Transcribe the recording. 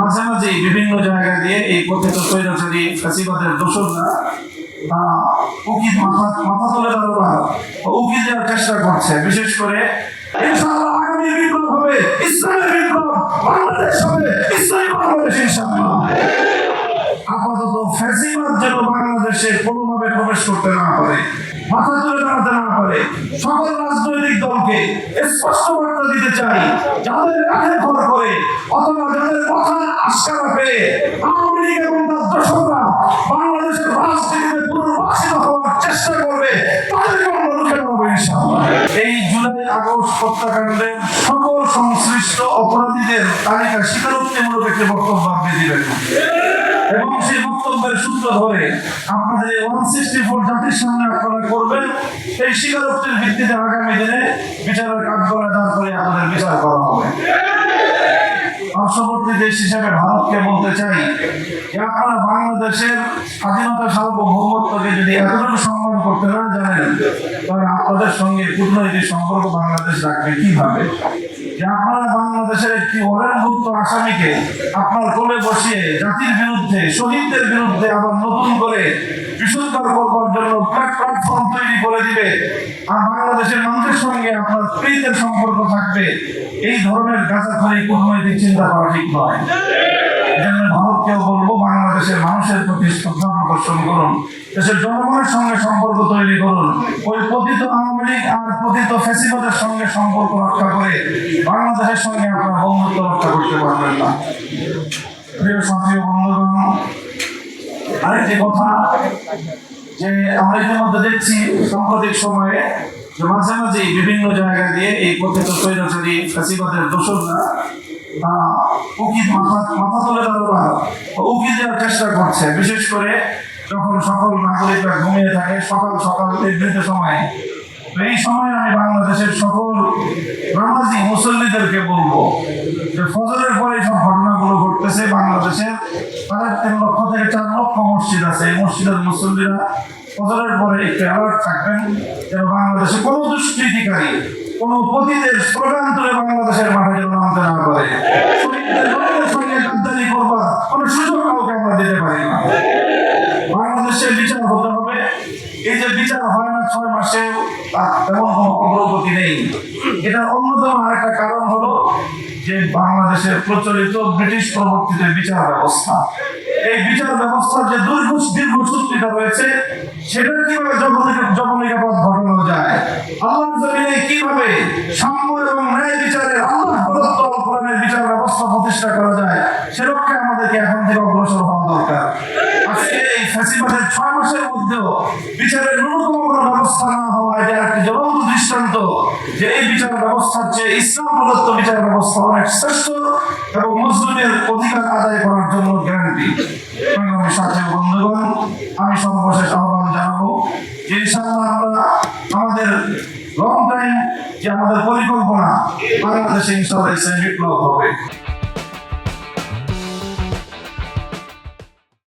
মাঝে মাঝে বিভিন্ন জায়গা দিয়ে এই কথিত স্বৈরাচারী ফ্যাসিবাদের দোষররা তারা উকিল মাথা মাথা তুলে দাঁড়াবার উকিল দেওয়ার চেষ্টা করছে। বিশেষ করে আগামী হবে হবে বাংলাদেশ আপাতত বাংলাদেশে কোনোভাবে প্রবেশ করতে না পারে, মাথা তুলে দাঁড়াতে না পারে, সকল রাজনৈতিক দলকে স্পষ্ট বার্তা দিতে চাই, যাদের কাছে ভর করে অথবা যাদের আস্কারা পেয়ে আওয়ামী লীগ এবং তার দর্শকরা বাংলাদেশের রাজনীতিতে পুনর্বাসিত হওয়ার চেষ্টা করবে, তাদেরকে আমরা রুখে এই জুলাই আগস্ট হত্যাকাণ্ডের সকল সংশ্লিষ্ট অপরাধীদের তালিকা স্বীকারোক্তিমূলক একটি বক্তব্য আপনি দিবেন। এবং সেই বক্তব্যের সূত্র ধরে আপনাদের ওয়ান সিক্সটি ফোর জাতির সামনে আপনারা করবেন, এই স্বীকারোক্তির ভিত্তিতে আগামী দিনে বিচারের দাঁড় করে আপনাদের বিচার করা হবে। পার্শ্ববর্তী দেশ হিসেবে ভারতকে বলতে চাই যে আপনারা বাংলাদেশের স্বাধীনতা সার্বভৌমত্বকে যদি এতটুকু সম্মান করতে না জানেন, তাহলে আপনাদের সঙ্গে কূটনৈতিক সম্পর্ক বাংলাদেশ রাখবে কীভাবে? যে আপনারা বাংলাদেশের একটি অরেনভুক্ত আসামিকে আপনার কোলে বসিয়ে জাতির বিরুদ্ধে, শহীদদের বিরুদ্ধে আবার নতুন করে বিশুদ্ধর করবার জন্য প্ল্যাটফর্ম তৈরি করে দিবে। আর বাংলাদেশের মানুষের সঙ্গে আপনার প্রীতের সম্পর্ক থাকবে। এই ধরনের গাছাখালি কূটনৈতিক চিন্তা করা ঠিক নয়। এজন্য ভারতকেও বলব, বাংলাদেশের মানুষের প্রতি শ্রদ্ধা প্রদর্শন করুন। দেশের জনগণের সঙ্গে সম্পর্ক তৈরি করুন। ওই পতিত আওয়ামী লীগ আর পতিত ফেসিবাদের সম্পর্ক রক্ষা করে, বাংলাদেশের সঙ্গে আপনারা বন্ধুত্ব রক্ষা করতে পারবেন না। প্রিয় সাথী বন্ধুগণ, আরেকটি কথা, যে আমরা ইতিমধ্যে দেখছি, সাম্প্রতিক সময়ে যে মাঝে মাঝে বিভিন্ন জায়গা দিয়ে এই কথিত স্বৈরাচারী ফ্যাসিবাদের দোষররা তারা উকিল মাথা মাথা তুলে দাঁড়াবার উকিল দেওয়ার চেষ্টা করছে। বিশেষ করে যখন সকল নাগরিকরা ঘুমিয়ে থাকে, সকাল সকাল নির্দিষ্ট সময়ে এই সময় আমি বাংলাদেশের সকল নামাজি মুসল্লিদেরকে বলব যে ফজরের পরে সব ঘটনাগুলো ঘটতেছে বাংলাদেশের। তাদের তিন লক্ষ থেকে চার লক্ষ মসজিদ আছে। এই মসজিদের মুসল্লিরা ফজরের পরে একটু অ্যালার্ট থাকবেন যেন বাংলাদেশে কোনো দুষ্কৃতিকারী, কোনো পতিদের স্লোগান তুলে বাংলাদেশের মাঠে যেন নামতে না পারে শহীদদের রক্তের সঙ্গে গাদ্দারি করবার কোনো সুযোগ কাউকে আমরা দিতে পারি না বাংলাদেশের বিচার হতে হবে এই বিচার হয় না ছয় মাসে তেমন কোনো অগ্রগতি নেই। এটার অন্যতম আরেকটা কারণ হলো যে বাংলাদেশের প্রচলিত ব্রিটিশ প্রবর্তিত বিচার ব্যবস্থা। এই বিচার ব্যবস্থার যে দীর্ঘ দীর্ঘসূত্রিতা রয়েছে, সেটা কীভাবে জবনিকাপদ ঘটানো যায়? আল্লাহর জমিনে কীভাবে সাম্য এবং ন্যায় বিচারের আল্লাহ প্রদত্ত বিচার ব্যবস্থা প্রতিষ্ঠা করা যায়। সে লক্ষ্যে আমাদেরকে এখন থেকে অগ্রসর হওয়া দরকার। আজকে এই ফ্যাসিবাদের ছয় মাসের মধ্যেও বিচারের ন্যূনতম কোনো ব্যবস্থা না হওয়া এটা একটি জ্বলন্ত দৃষ্টান্ত, যে এই বিচার ব্যবস্থার চেয়ে ইসলাম প্রদত্ত বিচার ব্যবস্থা অনেক শ্রেষ্ঠ এবং মুসলিমের অধিকার আদায় করার জন্য গ্যারান্টি। সাথী বন্ধুগণ, আমি সর্বশেষ আহ্বান জানাব যে ইনশাআল্লাহ আমরা আমাদের লং টাইম যে আমাদের পরিকল্পনা বাংলাদেশে ইনশাআল্লাহ ইসলামী বিপ্লব হবে।